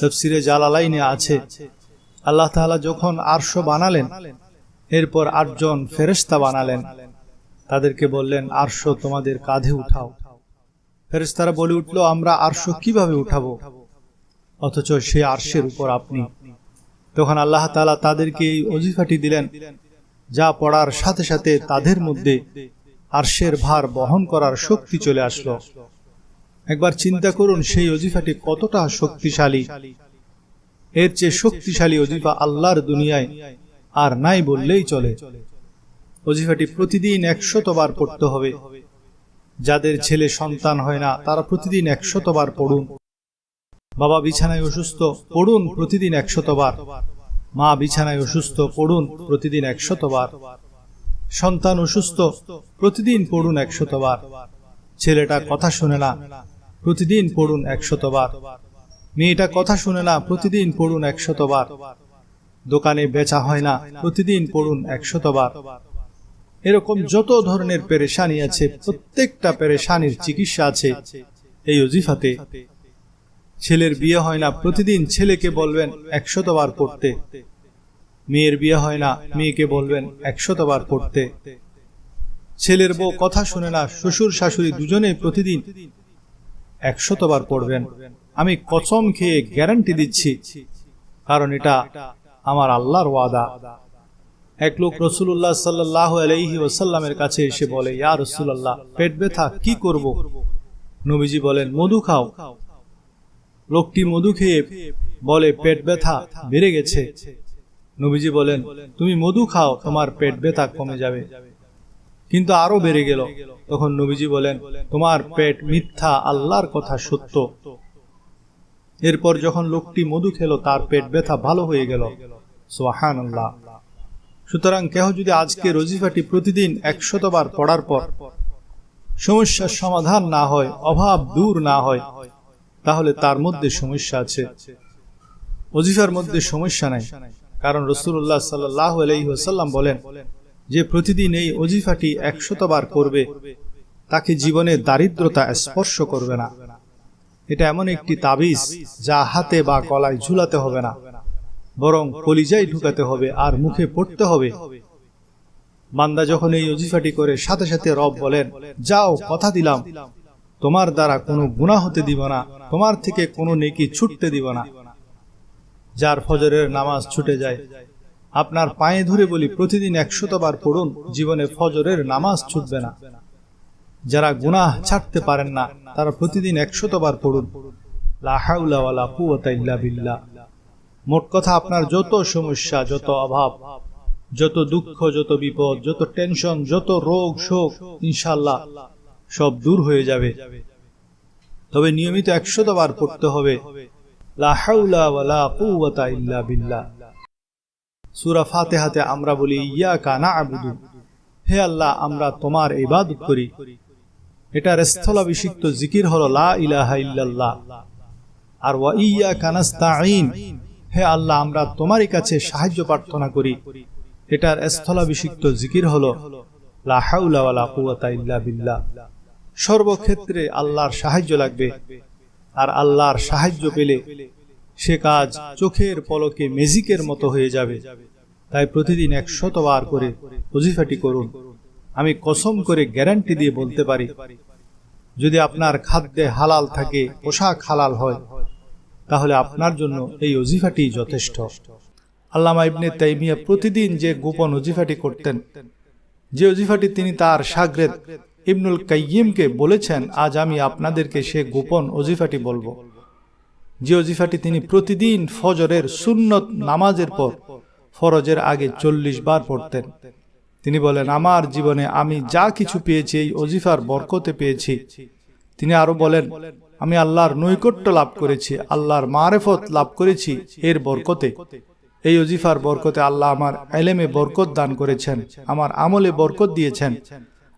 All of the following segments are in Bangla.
তফসিরে জালালাইনে আছে। আল্লাহ তাআলা যখন আরশ বানালেন, এরপর আটজন ফেরেশতা বানালেন। তাদেরকে বললেন, আরশ তোমাদের কাঁধে উঠাও। ফেরেশতারা বলে উঠল, আমরা আরশ কীভাবে উঠাবো? অথচ সে আরশের উপর আপনি। তখন আল্লাহ তাআলা তাদেরকে এই অজিফাটি দিলেন, যা পড়ার সাথে সাথে তাদের মধ্যে আরশের ভার বহন করার শক্তি চলে আসলো। একবার চিন্তা করুন সেই অজিফাটি কতটা শক্তিশালী। এর চেয়ে শক্তিশালী অজিফা আল্লাহর দুনিয়ায় আর নাই বললেই চলে। অজিফাটি প্রতিদিন একশতবার পড়তে হবে। যাদের ছেলে সন্তান হয় না, তারা প্রতিদিন একশতবার পড়ুন। বাবা বিছানায় অসুস্থ, পড়ুন প্রতিদিন একশতবার। মা বিছানায় অসুস্থ, পড়ুন প্রতিদিন একশতবার। সন্তান অসুস্থ, প্রতিদিন পড়ুন একশতবার। ছেলেটা কথা শুনে না প্রতিদিন পড়ুন একশতবার। মেয়েটা কথা শুনে না, প্রতিদিন পড়ুন একশতবার। দোকানে বেচা হয় না, প্রতিদিন পড়ুন একশতবার। এরকম যত ধরনের পেরেশানি আছে, প্রত্যেকটা পেরেশানির চিকিৎসা আছে এই অজিফাতে ছেলের বিয়ে হয় না, প্রতিদিন ছেলেকে বলবেন একশতবার পড়তে। মেয়ের বিয়ে হয় না, মেয়েকে বলবেন একশতবার পড়তে। ছেলের বউ কথা শুনে না, শ্বশুর শাশুড়ি দুজনে প্রতিদিন একশতবার পড়বেন। আমি কসম খেয়ে গ্যারান্টি দিচ্ছি, কারণ এটা আমার আল্লাহর ওয়াদা। এক লোক রসুল্লাহ সাল্লাহ আলহি ওসাল্লামের কাছে এসে বলে, ইয়া রসুল্লাহ পেট ব্যথা, কি করব? নবীজি বলেন, মধু খাও। লোকটি মধু খেয়ে বলে, পেট ব্যথা বেড়ে গেছে। নবীজি বলেন, তুমি মধু খাও, তোমার পেট ব্যথা কমে যাবে। কিন্তু আরও বেড়ে গেল। তখন নবীজি বলেন, তোমার পেট মিথ্যা, আল্লাহর কথা সত্য। এরপর যখন লোকটি মধু খেলো, তার পেট ব্যথা ভালো হয়ে গেল। সোহান আল্লাহ সুতরাং কেহ যদি আজকে রজিফাটি প্রতিদিন একশতবার পড়ার পর সমস্যার সমাধান না হয়, অভাব দূর না হয়, তাহলে তার মধ্যে সমস্যা আছে। অজিফার মধ্যে সমস্যা নাই। কারণ রসুল্লাহ সাল্লাহ আলহিহাসাল্লাম বলেন যে প্রতিদিন এই অজিফাটি একশতবার করবে, তাকে জীবনে দারিদ্রতা স্পর্শ করবে না। এটা এমন একটি তাবিজ যা হাতে বা গলায় ঝুলাতে হবে না, বরং কলিজাই ঢুকাতে হবে আর মুখে পড়তে হবে। বান্দা যখন এই অজিফাটি করে, সাথে সাথে রব বলেন, যাও, কথা দিলাম। তোমার দ্বারা কোনো গুণা হতে দিব না, তোমার থেকে কোনো নেকি ছুটতে দিব না। যার ফজরের নামাজ ছুটে যায় আপনার পায়ে ধরে বলি প্রতিদিন একশতবার পড়ুন, জীবনে ফজরের নামাজ ছুটবে না। যারা গুনাহ ছাড়তে পারেন না, তারা প্রতিদিন একশতবার পড়ুন। বিল্লাহ। মোট কথা, আপনার যত সমস্যা, যত অভাব, যত দুঃখ, যত বিপদ, যত টেনশন, যত রোগ, শোক ইনশাল্লাহ সব দূর হয়ে যাবে। তবে নিয়মিত একশতবার পড়তে হবে। সুরা ফাতেহাতে আমরা বলি ইয়া কানা আবুদু হে আল্লাহ, আমরা তোমার ইবাদত করি। এটার স্থলাভিষিক্ত জিকির হলো, লা ইলাহা ইল্লাল্লাহ। আর, ওয়া ইয়া কানাস্তাইন হে আল্লাহ, আমরা তোমারই কাছে সাহায্য প্রার্থনা করি। এটার স্থলাভিষিক্ত জিকির হলো, লা হাউলা ওয়ালা কুওয়াতা ইল্লা বিল্লাহ। সর্বক্ষেত্রে আল্লাহর সাহায্য লাগবে। আর আল্লাহর সাহায্য পেলে সে কাজ চোখের পলকে মেজিকের মতো হয়ে যাবে। তাই প্রতিদিন একশতবার করে অজিফাটি করুন। আমি কসম করে গ্যারান্টি দিয়ে বলতে পারি, যদি আপনার খাদ্যে হালাল থাকে, পোশাক হালাল হয়, তাহলে আপনার জন্য এই অজিফাটি যথেষ্ট। আল্লামা ইবনে তাইমিয়া প্রতিদিন যে গোপন অজিফাটি করতেন, যে অজিফাটি তিনি তার সাগরেদ ইবনুল কাইয়িমকে বলেছেন, আজ আমি আপনাদেরকে সে গোপন অজিফাটি বলব। যে অজিফাটি তিনি প্রতিদিন ফজরের সুন্নত নামাজের পর ফরজের আগে চল্লিশ বার পড়তেন। তিনি বলেন, আমার জীবনে আমি যা কিছু পেয়েছি, এই অজিফার বরকতে পেয়েছি। তিনি আরও বলেন, আমি আল্লাহর নৈকট্য লাভ করেছি, আল্লাহর মারেফত লাভ করেছি এর বরকতে। এই অজিফার বরকতে আল্লাহ আমার এলেমে বরকত দান করেছেন, আমার আমলে বরকত দিয়েছেন,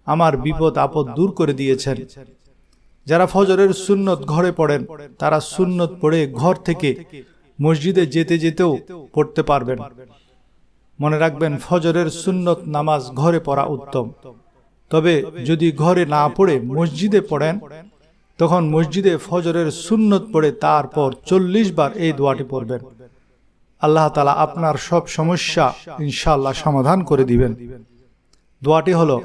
আমার বিপদ আপদ দূর করে দিয়েছেন। যারা ফজরের সুন্নত ঘরে পড়েন, তারা সুন্নত পড়ে ঘর থেকে মসজিদে যেতে যেতেও পড়তে পারবেন। মনে রাখবেন, ফজরের সুন্নত নামাজ ঘরে পড়া উত্তম। তবে যদি ঘরে না পড়ে মসজিদে পড়েন, তখন মসজিদে ফজরের সুন্নত পড়ে তারপর চল্লিশ বার এই দোয়াটি পড়বেন। আল্লাহ তালা আপনার সব সমস্যা ইনশাআল্লাহ সমাধান করে দিবেন। দোয়াটি হলো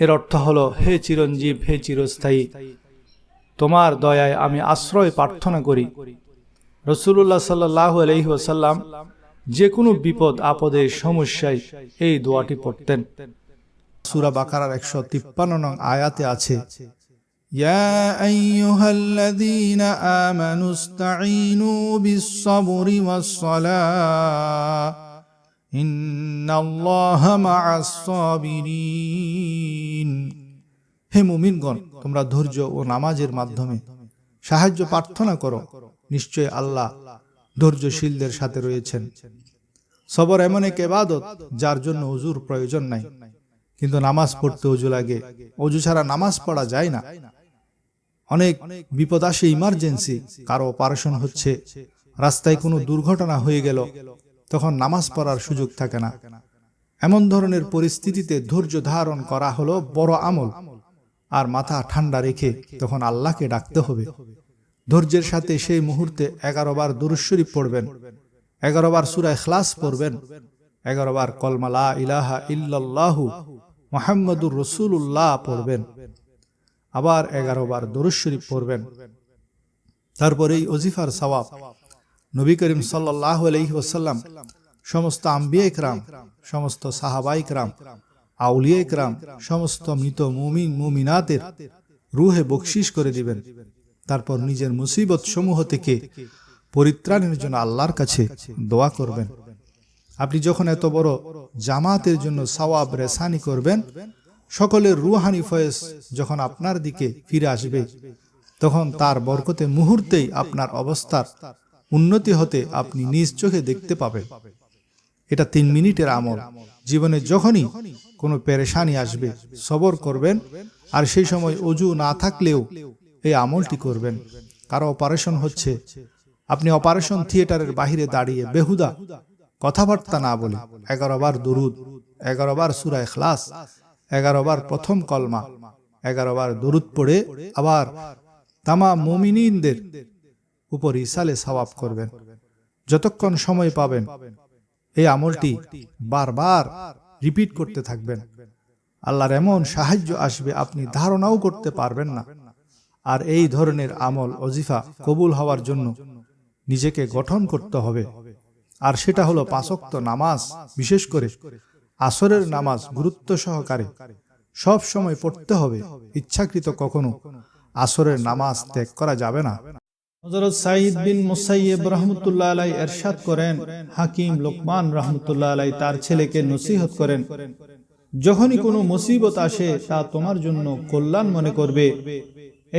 এর অর্থ হলো, হে চিরঞ্জীব, হে চিরস্থায়ী, তোমার দয়ায় আমি আশ্রয় প্রার্থনা করি। রসুল্লাহ সাল্লাহ আলহি ওসাল্লাম যে কোনো বিপদ, আপদে, সমস্যায় এই দোয়াটি পড়তেন। সুরা বাকারার একশো তিপ্পান্ন নং আয়াতে আছে يا أيها الذين آمنوا استعينوا بالصبر والصلاة إن الله مع الصابرين হে মুমিনগণ তোমরা ধৈর্য ও নামাজের মাধ্যমে সাহায্য প্রার্থনা করো নিশ্চয় আল্লাহ ধৈর্যশীলদের সাথে রয়েছেন সবর এমন এক এবাদত যার জন্য অজুর প্রয়োজন নাই কিন্তু নামাজ পড়তে অজু লাগে অজু ছাড়া নামাজ পড়া যায় না অনেক বিপদ আসে ইমার্জেন্সি কারও অপারেশন হচ্ছে, রাস্তায় কোনো দুর্ঘটনা হয়ে গেল, তখন নামাজ পড়ার সুযোগ থাকে না। এমন ধরনের পরিস্থিতিতে ধৈর্য ধারণ করা হলো বড় আমল, আর মাথা ঠান্ডা রেখে তখন আল্লাহকে ডাকতে হবে। ধৈর্যের সাথে সেই মুহূর্তে এগারো বার দুরুশরীফ পড়বেন এগারো বার সুরায় খ্লাস পড়বেন এগারো বার কলমালা ইলাহা ইল্লাল্লাহু মোহাম্মদুর রসুল্লাহ পড়বেন। আবার এগারো বার দরুশরীফ পড়বেন। তারপর এই অজিফার সওয়াব। নবী করিম সাল্লাহ আলহি ওসাল্লাম সমস্ত আম্বিয়া ইকরাম, সমস্ত সাহাবা ইকরাম, আউলিয়া ইকরাম, সমস্ত মৃত মুমিন, মুমিনাতের রুহে বকশিস করে দিবেন। তারপর নিজের মুসিবত সমূহ থেকে পরিত্রাণের জন্য আল্লাহর কাছে দোয়া করবেন। আপনি যখন এত বড় জামাতের জন্য সওয়াব রেসানি করবেন সকলের রুহানি ফয়েস যখন আপনার দিকে ফিরে আসবে, তখন তার বরকতে মুহূর্তেই আপনার অবস্থার উন্নতি হতে আপনি নিজ চোখে দেখতে পাবেন। এটা তিন মিনিটের আমল। জীবনে যখনই কোনো পেরেশানি আসবে, সবর করবেন আর সেই সময় অজু না থাকলেও এই আমলটি করবেন। কারও অপারেশন হচ্ছে, আপনি অপারেশন থিয়েটারের বাহিরে দাঁড়িয়ে বেহুদা কথাবার্তা না বলে। এগারো বার দুরুদ, এগারো বার সুরায় খ্লাস এগারো বার প্রথম কলমা এগারো বার দুরুদ পড়ে আবার তামা মুমিনিনদের উপর ইসালে সওয়াব করবেন। যতক্ষণ সময় পাবেন এই আমলটি বারবার রিপিট করতে থাকবেন। আল্লাহর এমন সাহায্য আসবে আপনি ধারণাও করতে পারবেন না। আর এই ধরনের আমল, অজিফা কবুল হওয়ার জন্য নিজেকে গঠন করতে হবে। আর সেটা হলো পাঁচক্ত নামাজ, বিশেষ করে আসরের নামাজ গুরুত্ব সহকারে সব সময় পড়তে হবে। ইচ্ছাকৃত কখনো আসরের নামাজ ত্যাগ করা যাবে না। হজরত সাইদ বিন মুসাইয়েব রহমতুল্লাহ আলাই এরশাদ করেন, হাকিম লোকমান রহমতুল্লাহ আলাই তার ছেলেকে নসিহত করেন, যখনই কোনো মুসিবত আসে তা তোমার জন্য কল্যাণ মনে করবে।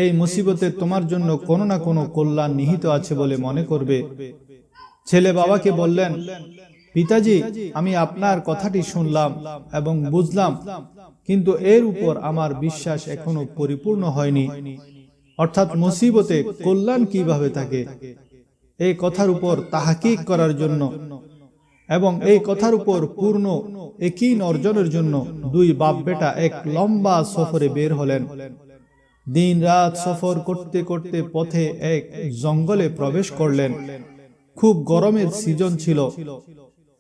এই মুসিবতে তোমার জন্য কোনো না কোনো কল্যাণ নিহিত আছে বলে মনে করবে। ছেলে বাবাকে বললেন পিতাজি, আমি আপনার কথাটি শুনলাম এবং বুঝলাম, কিন্তু এর উপর আমার বিশ্বাস এখনও পরিপূর্ণ হয়নি। অর্থাৎ মুসিবতে কল্যাণ কীভাবে থাকে? এই কথার উপর তাহাকিক করার জন্য এবং এই কথার উপর পূর্ণ একই অর্জনের জন্য দুই বাপ বেটা এক লম্বা সফরে বের হলেন। দিন রাত সফর করতে করতে পথে এক জঙ্গলে প্রবেশ করলেন। খুব গরমের সিজন ছিল।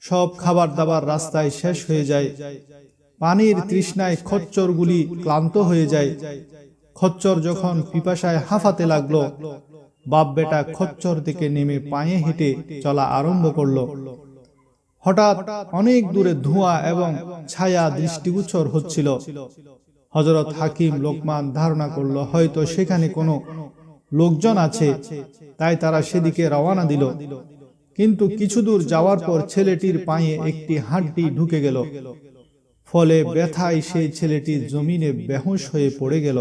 সব খাবার দাবার রাস্তায় শেষ হয়ে যায়। পানির তৃষ্ণায় খচ্চরগুলি ক্লান্ত হয়ে যায়। খচ্চর যখন পিপাসায় হাঁফাতে লাগল, বাপ বেটা খচ্চর থেকে নেমে পায়ে হেঁটে চলা আরম্ভ করল। হঠাৎ অনেক দূরে ধোঁয়া এবং ছায়া দৃষ্টিগোচর হচ্ছিল। হজরত হাকিম লোকমান ধারণা করল, হয়তো সেখানে কোনো লোকজন আছে। তাই তারা সেদিকে রওয়ানা দিল। কিন্তু কিছু দূর যাওয়ার পর ছেলেটির পায়ে একটি হাড্ডি ঢুকে গেল। ফলে ব্যথায় সেই ছেলেটি জমিনে বেহুশ হয়ে পড়ে গেল।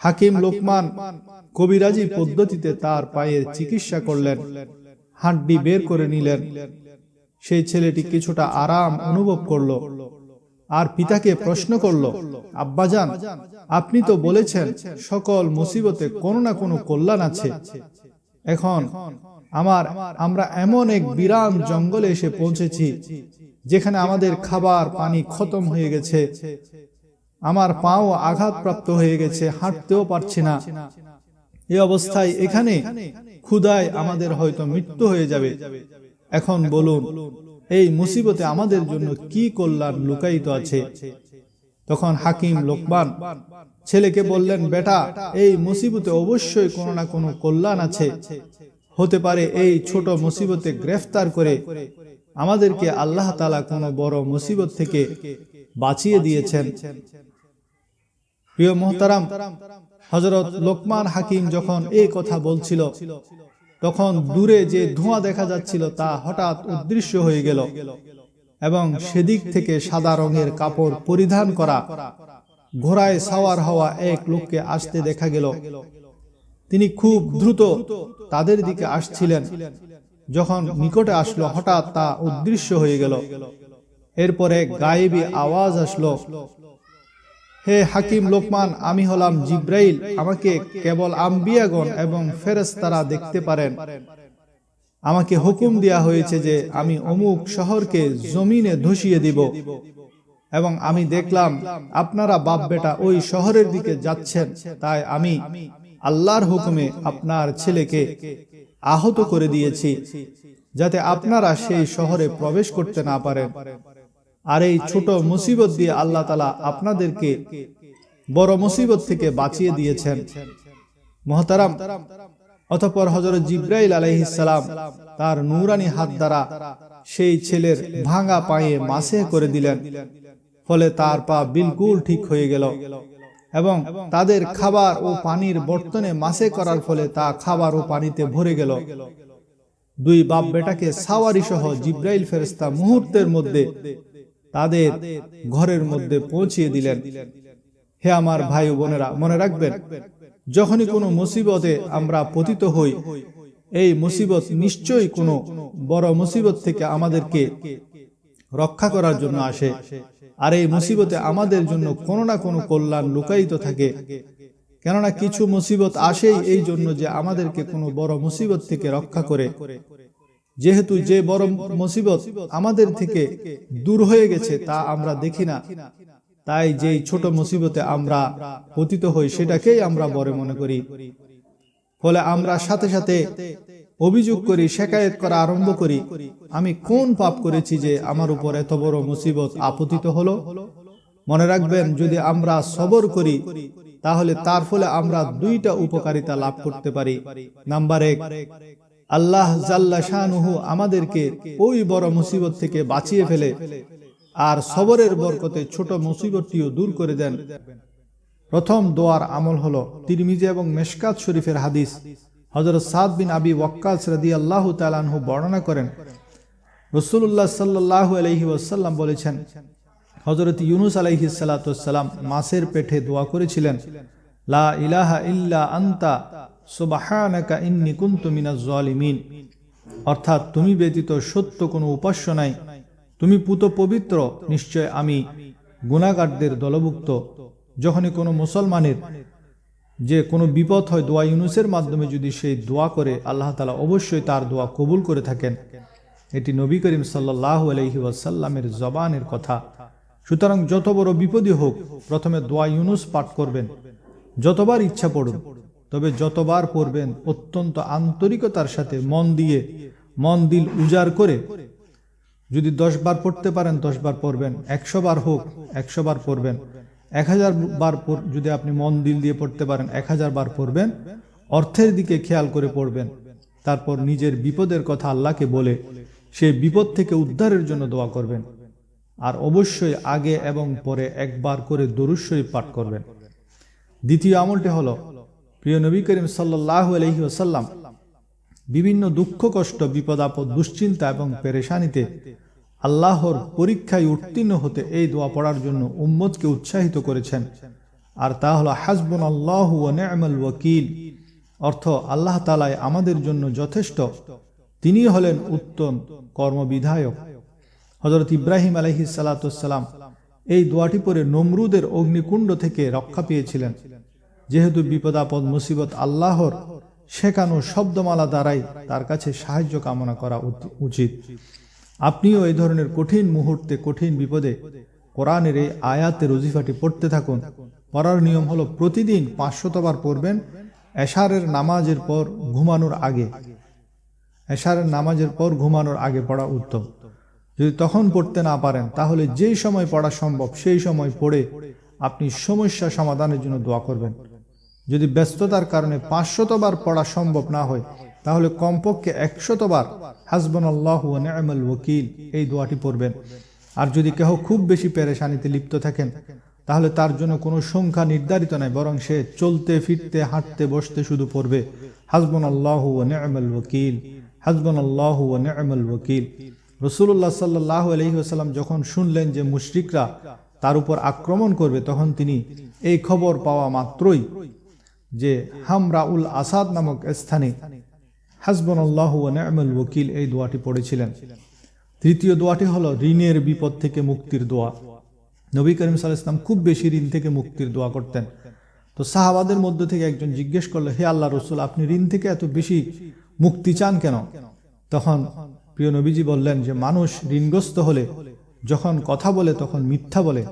হাকিম লোকমান কবিরাজি পদ্ধতিতে তার পায়ের চিকিৎসা করলেন, হাড্ডি বের করে নিলেন। সেই ছেলেটি কিছুটা আরাম অনুভব করল আর পিতাকে প্রশ্ন করল, আব্বাজান, আপনি তো বলেছেন সকল মুসিবতে কোনো না কোনো কল্যাণ আছে। এখন আমার, আমরা এমন এক বিরাম জঙ্গলে এসে পৌঁছেছি, যেখানে আমাদের খাবার, পানি খতম হয়ে গেছে। আমার পাও আঘাতপ্রাপ্ত হয়ে গেছে, হাঁটতেও পারছি না। এই অবস্থায় এখানে ক্ষুদায় আমাদের হয়তো মৃত্যু হয়ে যাবে। এখন বলুন, এই মুসিবতে আমাদের জন্য কি কল্যাণ লুকায়িত আছে? তখন হাকিম লোকমান ছেলেকে বললেন, বেটা, এই মুসিবতে অবশ্যই কোনো না কোনো কল্যাণ আছে। হতে পারে এই ছোট মুসিবতে গ্রেফতার করে আমাদেরকে আল্লাহ তালা কোনো বড় মুসিবত থেকে বাঁচিয়ে দিয়েছেন। প্রিয় মোহতারাম হজরত লোকমান হাকিম যখন এই কথা বলছিল, তখন দূরে যে ধোঁয়া দেখা যাচ্ছিল তা হঠাৎ অদৃশ্য হয়ে গেল এবং সেদিক থেকে সাদা রঙের কাপড় পরিধান করা, ঘোড়ায় সাওয়ার হওয়া এক লোককে আসতে দেখা গেল। তিনি খুব দ্রুত তাদের দিকে আসছিলেন। যখন নিকটে আসলো, হঠাৎ তা অদৃশ্য হয়ে গেল। এরপরে গায়েবী আওয়াজ আসলো, হে হাকিম লোকমান, আমি হলাম জিব্রাইল। আমাকে কেবল আম্বিয়াগণ এবং ফেরেশতারা দেখতে পারেন। আমাকে হুকুম দেয়া হয়েছে যে আমি অমুক শহরকে জমিনে ধসিয়ে দিব এবং আমি দেখলাম, আপনারা বাপ বেটা ওই শহরের দিকে যাচ্ছেন, তাই আমি আল্লাহর হুকুমে আপনার ছেলেকে আহত করে দিয়েছি, যাতে আপনারা সেই শহরে প্রবেশ করতে না পারেন। আর এই ছোট মুসিবত দিয়ে আল্লাহ তালা আপনাদেরকে বড় মুসিবত থেকে বাঁচিয়ে দিয়েছেন। মহতারাম, অতপর হজরত জিব্রাইল আলহিসাম তার নুরানি হাত দ্বারা সেই ছেলের ভাঙা পায়ে মাসে করে দিলেন। ফলে তার পা বিলকুল ঠিক হয়ে গেল। এবং তাদের খাবার ও পানির বর্তনে মাসে করার ফলে তা খাবার ও পানিতে ভরে গেল। দুই বাপ বেটাকে সাওয়ারি সহ জিব্রাইল ফেরেস্তা মুহূর্তের মধ্যে তাদের ঘরের মধ্যে পৌঁছিয়ে দিলেন। হে আমার ভাই বোনেরা, মনে রাখবেন, যখনই কোনো মুসিবতে আমরা পতিত হই, এই মুসিবত নিশ্চয়ই কোনো বড় মুসিবত থেকে আমাদেরকে রক্ষা করার জন্য আসে। আর এই মুসিবতে আমাদের জন্য কোনো না কোনো কল্যাণ লুকায়িত থাকে। কেননা কিছু মুসিবত আসেই এই জন্য যে আমাদেরকে কোনো বড় মুসিবত থেকে রক্ষা করে। যেহেতু যে বড় মুসিবত আমাদের থেকে দূর হয়ে গেছে তা আমরা দেখি না। তাই যেই ছোট মুসিবতে আমরা পতিত হই, সেটাকেই আমরা বড় মনে করি। ফলে আমরা সাথে সাথে অভিযোগ করি শেকায়ত করা আরম্ভ করি আমি কোন পাপ করেছি যে আমার উপর এত বড় মুসিবত আপতিত হলো? মনে রাখবেন যদি আমরা সবর করি তাহলে তার ফলে আমরা দুইটা উপকারিতা লাভ করতে পারি। নাম্বার এক আল্লাহ জাল্লা শাহনুহু আমাদেরকে ওই বড় মুসিবত থেকে বাঁচিয়ে ফেলে। আর সবরের বরকতে ছোট মুসিবতটিও দূর করে দেন। প্রথম দোয়ার আমল হলো তিরমিজি এবং মেশকাত শরীফের হাদিস। হজরত সাদ বিন আবি ওয়াক্কাস রাদি আল্লাহ তালানহু বর্ণনা করেন রসুল্লাহ সাল্লাহ আলহি ওসাল্লাম বলেছেন হজরত ইউনুস আলাইহি সালাতাম মাসের পেটে দোয়া করেছিলেন, লা ইলাহা ইল্লা আন্তা সুবাহানাকা ইন্নি কুনতু মিনাজ জালিমিন। অর্থাৎ তুমি ব্যতীত সত্য কোনো উপাস্য নাই, তুমি পুত পবিত্র, নিশ্চয় আমি গুণাগারদের দলভুক্ত, যখনই কোনো মুসলমানের যে কোনো বিপদ হয় দোয়া ইউনুসের মাধ্যমে যদি সেই দোয়া করে, আল্লাহ তালা অবশ্যই তার দোয়া কবুল করে থাকেন। এটি নবী করিম সাল্লাহ আলহি ওয়াসাল্লামের জবানের কথা। সুতরাং যত বড় বিপদই হোক, প্রথমে দোয়া ইউনুস পাঠ করবেন। যতবার ইচ্ছা পড়ুন, তবে যতবার পড়বেন, অত্যন্ত আন্তরিকতার সাথে মন দিয়ে, মন দিল উজাড় করে। যদি দশ বার পড়তে পারেন, দশ বার পড়বেন, একশো বার হোক, একশো বার পড়বেন। এক হাজার বার যদি আপনি মন দিল দিয়ে পড়তে পারেন, এক হাজার বার পড়বেন। অর্থের দিকে খেয়াল করে পড়বেন। তারপর নিজের বিপদের কথা আল্লাহকে বলে সেই বিপদ থেকে উদ্ধারের জন্য দোয়া করবেন। আর অবশ্যই আগে এবং পরে একবার করে দরুদ শরীফ পাঠ করবেন। দ্বিতীয় আমলটি হলো, প্রিয় নবী করিম সাল্লাহ আলহি ওসাল্লাম বিভিন্ন দুঃখ, কষ্ট, বিপদ, আপদ, দুশ্চিন্তা এবং পেরেশানিতে আল্লাহর পরীক্ষায় উত্তীর্ণ হতে এই দোয়া পড়ার জন্য উম্মদকে উৎসাহিত করেছেন। আর তা হল হাসবুন আল্লাহ ওয়াকিল। অর্থ, আল্লাহ তালায় আমাদের জন্য যথেষ্ট। তিনি হলেন উত্তম কর্মবিধায়ক। হজরত ইব্রাহিম আলহি সালাতাম এই দোয়াটি পরে নমরুদের অগ্নিকুণ্ড থেকে রক্ষা পেয়েছিলেন। যেহেতু বিপদাপদ মুসিবত আল্লাহর শেখানো শব্দমালা দ্বারাই তার কাছে সাহায্য কামনা করা উচিত। আপনিও এই ধরনের কঠিন মুহূর্তে, কঠিন বিপদে কোরআনের এই আয়াতের রজিফাটি পড়তে থাকুন। পড়ার নিয়ম হলো প্রতিদিন পাঁচশতবার পড়বেন। এশারের নামাজের পর ঘুমানোর আগে। এশারের নামাজের পর ঘুমানোর আগে পড়া উত্তম। যদি তখন পড়তে না পারেন, তাহলে যেই সময় পড়া সম্ভব, সেই সময় পড়ে আপনি সমস্যা সমাধানের জন্য দোয়া করবেন। যদি ব্যস্ততার কারণে পাঁচশতবার পড়া সম্ভব না হয় তাহলে কমপক্ষে একশতবার হাসবন আল্লাহ নেমল ওকিল এই দোয়াটি পড়বেন। আর যদি কেহ খুব বেশি পেরেশানিতে লিপ্ত থাকেন, তাহলে তার জন্য কোনো সংখ্যা নির্ধারিত নয় বরং সে চলতে, ফিরতে, হাঁটতে, বসতে শুধু পড়বে হাসবন আল্লাহ নেমল ওকিল হাসবন আল্লাহ নেমল ওকিল রসুল্লাহ সাল্লাহ আলহিহাসাল্লাম যখন শুনলেন যে মুশরিকরা তার উপর আক্রমণ করবে, তখন তিনি এই খবর পাওয়া মাত্রই যে হামরাউল আসাদ নামক স্থানে হাসবন আল্লাহ নেমল ওকিল এই দোয়াটি পড়েছিলেন। তৃতীয় দোয়াটি হলো, ঋণের বিপদ থেকে মুক্তির দোয়া। নবী করিম সাল খুব বেশি ঋণ থেকে মুক্তির দোয়া করতেন। তো সাহাবাদের মধ্য থেকে একজন জিজ্ঞেস করল, হে আল্লাহ রসুল, আপনি ঋণ থেকে এত বেশি মুক্তি চান কেন? তখন প্রিয় নবীজি বললেন যে, মানুষ ঋণগ্রস্ত হলে, যখন কথা বলে, তখন মিথ্যা বলে।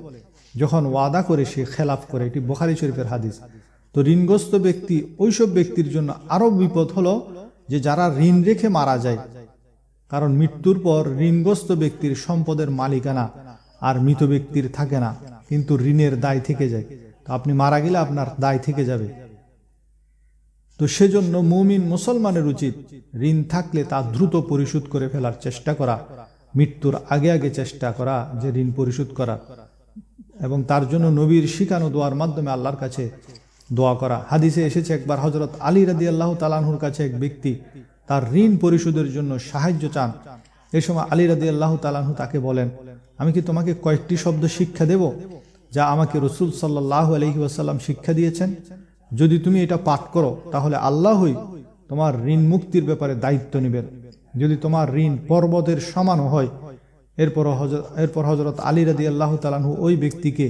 যখন ওয়াদা করে, সে খেলাফ করে। এটি বোখারি শরীফের হাদিস। তো ঋণগ্রস্ত ব্যক্তি, ওইসব ব্যক্তির জন্য আরও বিপদ হলো যে যারা ঋণ রেখে মারা যায়, কারণ মৃত্যুর পর ঋণগ্রস্ত ব্যক্তির সম্পদের মালিকানা আর মৃত ব্যক্তির থাকে না, কিন্তু ঋণের দায় থেকে যায়। তো আপনি মারা গেলে আপনার দায় থেকে যাবে। তো সেজন্য মুমিন মুসলমানের উচিত ঋণ থাকলে তা দ্রুত পরিশোধ করে ফেলার চেষ্টা করা, মৃত্যুর আগে আগে চেষ্টা করা যে ঋণ পরিশোধ করা। এবং তার জন্য নবীর শিখানো দোয়ার মাধ্যমে আল্লাহর কাছে দোয়া করা। হাদিসে এসেছে একবার হজরত আলী রাদি আল্লাহ তালাহুর কাছে এক ব্যক্তি তার ঋণ পরিশোধের জন্য সাহায্য চান। এই সময় আলী রাদি আল্লাহ তালাহু তাকে বলেন, আমি কি তোমাকে কয়েকটি শব্দ শিক্ষা দেব যা আমাকে রসুল সাল্লাহ আলহি ওয়াসাল্লাম শিক্ষা দিয়েছেন? যদি তুমি এটা পাঠ করো, তাহলে আল্লাহই তোমার ঋণ মুক্তির ব্যাপারে দায়িত্ব নেবেন। যদি তোমার ঋণ পর্বতের সমানও হয় এরপর হজরত এরপর হজরত আলী রাদি আল্লাহ তালাহু ওই ব্যক্তিকে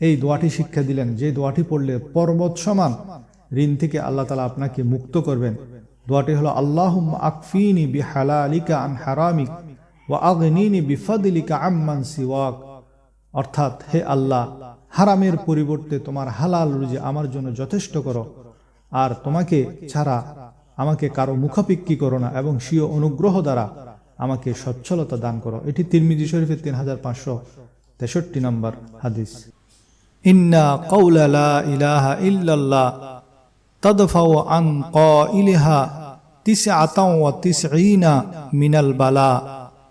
এই দোয়াটি শিক্ষা দিলেন। যে দোয়াটি পড়লে পর্বত সমান, ঋণ থেকে আল্লাহ তালা আপনাকে মুক্ত করবেন। দোয়াটি হলো আল্লাহ আকফিনি বি হালালিকা আন হারামিক ও আগনিনি বিফাদিলিকা আম্মান সিওয়াক। অর্থাৎ, হে আল্লাহ, হারামের পরিবর্তে তোমার হালাল রুজি আমার জন্য যথেষ্ট করো। আর তোমাকে ছাড়া আমাকে কারও মুখাপিক্ষি করো না এবং স্বীয় অনুগ্রহ দ্বারা আমাকে সচ্ছলতা দান করো। এটি তিরমিজি শরীফের তিন হাজার পাঁচশো তেষট্টি নম্বর হাদিস। ইন্না ইলাহা তদফাও তিসে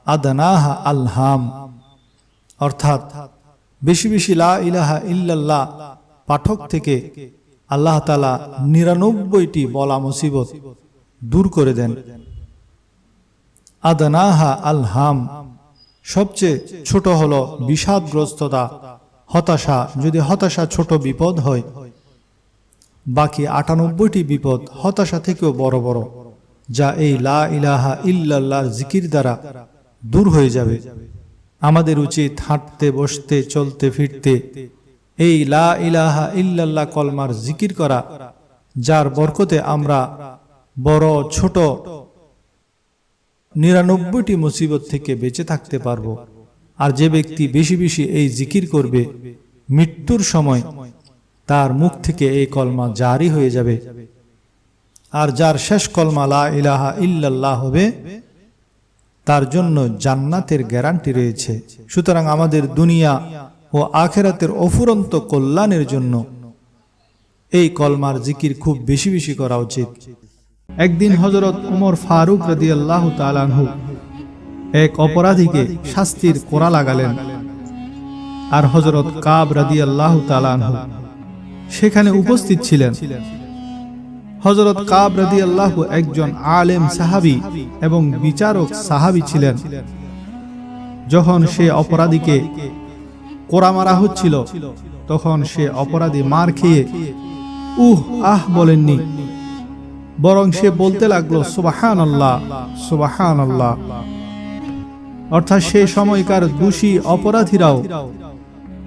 আদনাহা আলহাম অর্থাৎ বেশি বেশি লা ইলাহা পাঠক থেকে আল্লাহ তালা নিরানব্বইটি বলা মুসিবত দূর করে দেন। আদনাহা আলহাম সবচেয়ে ছোট হলো বিষাদগ্রস্ততা হতাশা, যদি হতাশা ছোট বিপদ হয়, বাকি আটানব্বইটি বিপদ হতাশা থেকেও বড় বড়, যা এই লা ইলাহা ইল্লাল্লাহর জিকির দ্বারা দূর হয়ে যাবে। আমাদের উচিত হাঁটতে, বসতে, চলতে, ফিরতে এই লা ইলাহা ইল্লাল্লাহ কলমার জিকির করা, যার বরকতে আমরা বড়, ছোট, নিরানব্বইটি মুসিবত থেকে বেঁচে থাকতে পারব। আর যে ব্যক্তি বেশি বেশি এই জিকির করবে, মৃত্যুর সময় তার মুখ থেকে এই কলমা জারি হয়ে যাবে। আর যার শেষ কলমা লা ইলাহা ইল্লাল্লাহ হবে, তার জন্য জান্নাতের গ্যারান্টি রয়েছে। সুতরাং আমাদের দুনিয়া ও আখেরাতের অফুরন্ত কল্যাণের জন্য এই কলমার জিকির খুব বেশি বেশি করা উচিত। একদিন হজরত উমর ফারুক রাদি আল্লাহ তালানহু এক অপরাধীকে শাস্তির কোরা লাগালেন। আর হজরত কাব রাদি আল্লাহ তালানহু সেখানে উপস্থিত ছিলেন। হজরত কাব রাদি আল্লাহ একজন আলেম সাহাবি এবং বিচারক সাহাবি ছিলেন। যখন সে অপরাধীকে কোরা মারা হচ্ছিল, তখন সে অপরাধী মার খেয়ে, উহ, আহ, বলেননি। বরং সে বলতে লাগল সুবাহান আল্লাহ সুবাহান আল্লাহ অর্থাৎ সে সময়কার দোষী অপরাধীরাও।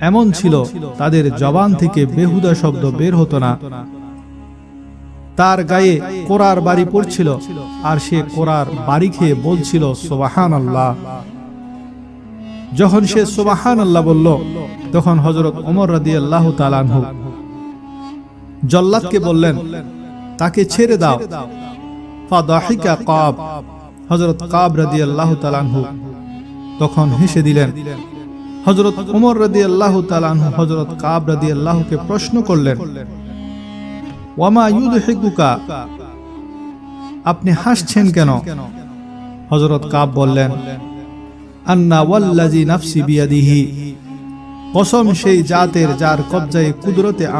এমন ছিল তাদের জবান থেকে বেহুদা শব্দ বের হতো না। তার গায়ে কোরার বাড়ি পড়ছিল আর সে কোরার বাড়ি খেয়ে বলছিল সোবাহান আল্লাহ যখন সে সোবাহান আল্লাহ বলল তখন হজরত ওমর রাদি আল্লাহ তালানহু জল্লাদকে বললেন তাকে ছেড়ে দাও। ফাদাহিকা কাব। হজরত কাব। রাদি আল্লাহ তালানহু তখন হেসে দিলেন হজরত ওমর রাদি আল্লাহ তালানহু হজরত কাব রাদি আল্লাহকে প্রশ্ন করলেন, ওয়ামা ইউদহিকুকা? আপনি হাসছেন কেন? হজরত কাব বললেন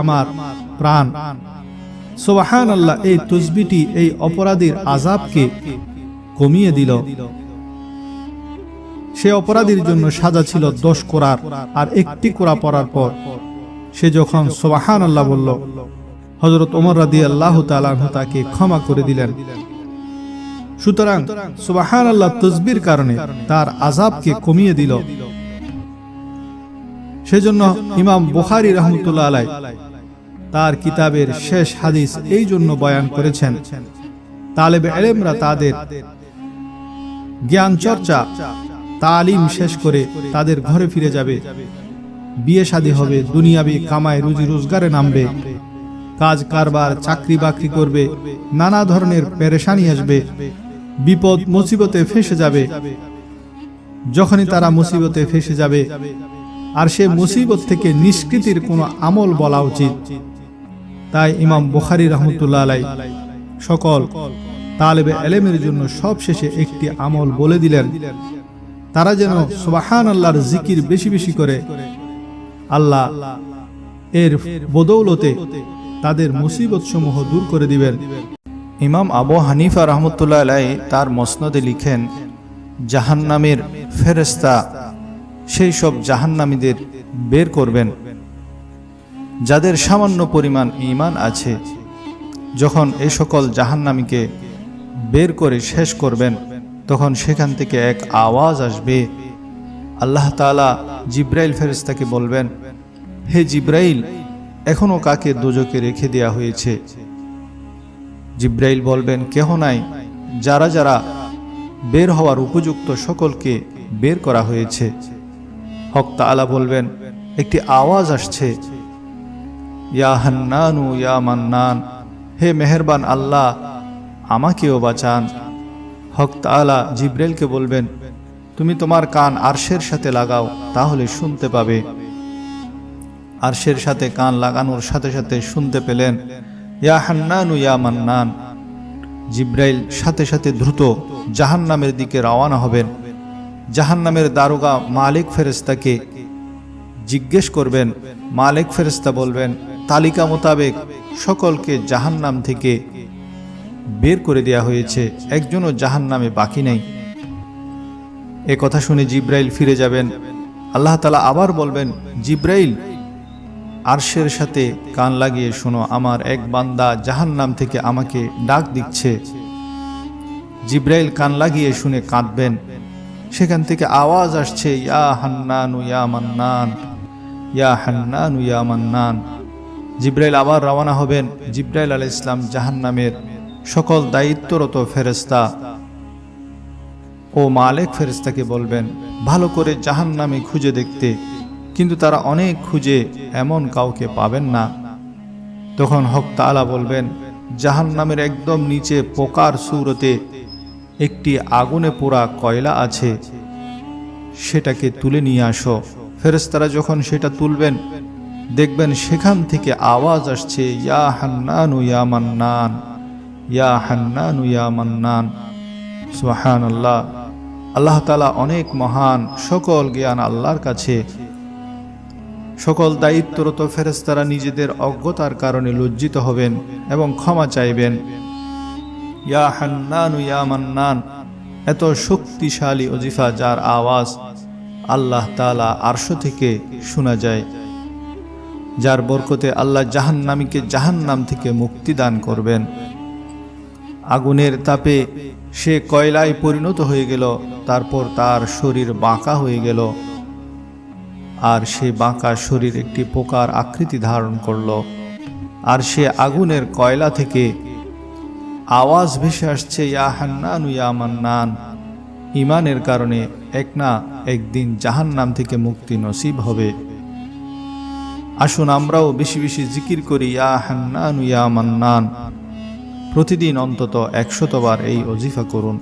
আমার আল্লাহ এই তুসবিটি এই অপরাধীর আজাবকে কমিয়ে দিল। সে অপরাধীর জন্য সাজা ছিল দশ কোরার আর একটি কোরা পড়ার পর। সে যখন সোবাহান আল্লাহ বলল হজরত ওমর রাদি আল্লাহ তালাহ তাকে ক্ষমা করে দিলেন। সুতরাং সুবাহান আল্লাহ তসবির কারণে তার আজাবকে কমিয়ে দিল। সেজন্য ইমাম বুখারি রহমতুল্লাহ আলাই তার কিতাবের শেষ হাদিস এই জন্য বয়ান করেছেন তালেব এলেমরা তাদের জ্ঞান চর্চা তালিম শেষ করে তাদের ঘরে ফিরে যাবে। বিয়ে শাদী হবে, দুনিয়াবি কামায় রুজি রোজগারে নামবে। কাজ কারবার, চাকরি বাকরি করবে, নানা ধরনের পেরেশানি আসবে। বিপদ মুসিবতে ফেসে যাবে। যখনই তারা মুসিবতে ফেসে যাবে, আর সে মুসিবত থেকে নিষ্কৃতির কোনো আমল বলা উচিত। তাই ইমাম বুখারি রহমতুল্লাহ আলাই সকল তালেবে এলেমের জন্য সবশেষে একটি আমল বলে দিলেন। তারা যেন সুবাহান আল্লাহর জিকির বেশি বেশি করে। আল্লাহ এর বদৌলতে তাদের মুসিবত সমূহ দূর করে দিবেন। ইমাম আবু হানিফা রহমতুল্লাহ আলাই তার মসনদে লিখেন, জাহান্নামের ফেরেস্তা সেই সব জাহান্নামীদের বের করবেন, যাদের সামান্য পরিমাণ ঈমান আছে। যখন এই সকল জাহান্নামীকে বের করে শেষ করবেন তখন সেখান থেকে এক আওয়াজ আসবে। আল্লাহ তাআলা জিব্রাইল ফেরেস্তাকে বলবেন, হে জিব্রাইল, এখনও কাকে দোজকে রেখে দেয়া হয়েছে? জিব্রাইল বলবেন, কেহ নাই, যারা যারা বের হওয়ার উপযুক্ত সকলকে বের করা হয়েছে। হক তাআলা বলবেন, একটি আওয়াজ আসছে, ইয়া হান্নানু, ইয়া মান্নান, হে মেহেরবান আল্লাহ, আমাকেও বাঁচান। হক তাআলা জিব্রাইলকে বলবেন, তুমি তোমার কান আরশের সাথে লাগাও, তাহলে শুনতে পাবে। আরশের সাথে কান লাগানোর সাথে সাথে শুনতে পেলেন, ইয়া হান্নানু, ইয়া মান্নান। জিব্রাইল সাথে সাথে দ্রুত জাহান্নামের দিকে রওয়ানা হবেন। জাহান্নামের দারোগা মালিক ফেরেস্তাকে জিজ্ঞেস করবেন, মালিক ফেরেস্তা বলবেন, তালিকা মোতাবেক সকলকে জাহান্নাম থেকে বের করে দেয়া হয়েছে। একজনও জাহান্নামে বাকি নেই। এ কথা শুনে জিব্রাইল ফিরে যাবেন। আল্লাহ তালা আবার বলবেন, জিব্রাইল, আরশের সাথে কান লাগিয়ে শোনো, আমার এক বান্দা জাহান্নাম থেকে আমাকে ডাক দিচ্ছে। জিব্রাইল কান লাগিয়ে শুনে কাঁদবেন। সেখান থেকে আওয়াজ আসছে, ইয়া হান্নানু, ইয়া মান্নান, ইয়া হান্নানু, ইয়া মান্নান। জিব্রাইল আবার রওনা হবেন। জিব্রাইল আলাইহিস ইসলাম জাহান্নামের সকল দায়িত্বরত ফেরেস্তা ও মালেক ফেরেস্তাকে বলবেন, ভালো করে জাহান্নামে খুঁজে দেখতে। কিন্তু তারা অনেক খুঁজে এমন কাউকে পাবেন না। তখন হক তাআলা বলবেন, জাহান্নামের একদম নিচে পোকার সুরতে একটি আগুনে পোড়া কয়লা আছে। সেটাকে তুলে নিয়ে আসো। ফেরেস্তারা যখন সেটা তুলবেন, দেখবেন সেখান থেকে আওয়াজ আসছে, ইয়া হান্নানু ইয়া মান্নান। ইয়া হান্নানু ইয়া মান্নান। সুহান আল্লাহ আল্লাহ তালা অনেক মহান, সকল জ্ঞান আল্লাহর কাছে। সকল দায়িত্বরত ফেরেস্তারা নিজেদের অজ্ঞতার কারণে লজ্জিত হবেন এবং ক্ষমা চাইবেন। ইয়া হান্নানু ইয়া মান্নান। এত শক্তিশালী অজিফা যার আওয়াজ আল্লাহ তালা আরশ থেকে শোনা যায়। যার বরকতে আল্লাহ জাহান্নামীকে জাহান্নাম থেকে মুক্তি দান করবেন। আগুনের তাপে সে কয়লায় পরিণত হয়ে গেল, তারপর তার শরীর বাঁকা হয়ে গেল। আর সে বাঁকা শরীর একটি পোকার আকৃতি ধারণ করল। আর সে আগুনের কয়লা থেকে আওয়াজ ভেসে আসছে, ইয়া হান্নান, ইয়া মান্নান। ইমানের কারণে এক না একদিন জাহান্নাম থেকে মুক্তি নসিব হবে। আসুন আমরাও বেশি বেশি জিকির করি, ইয়া হান্নান, ইয়া মান্নান। প্রতিদিন অন্তত একশতবার এই অজিফা করুন।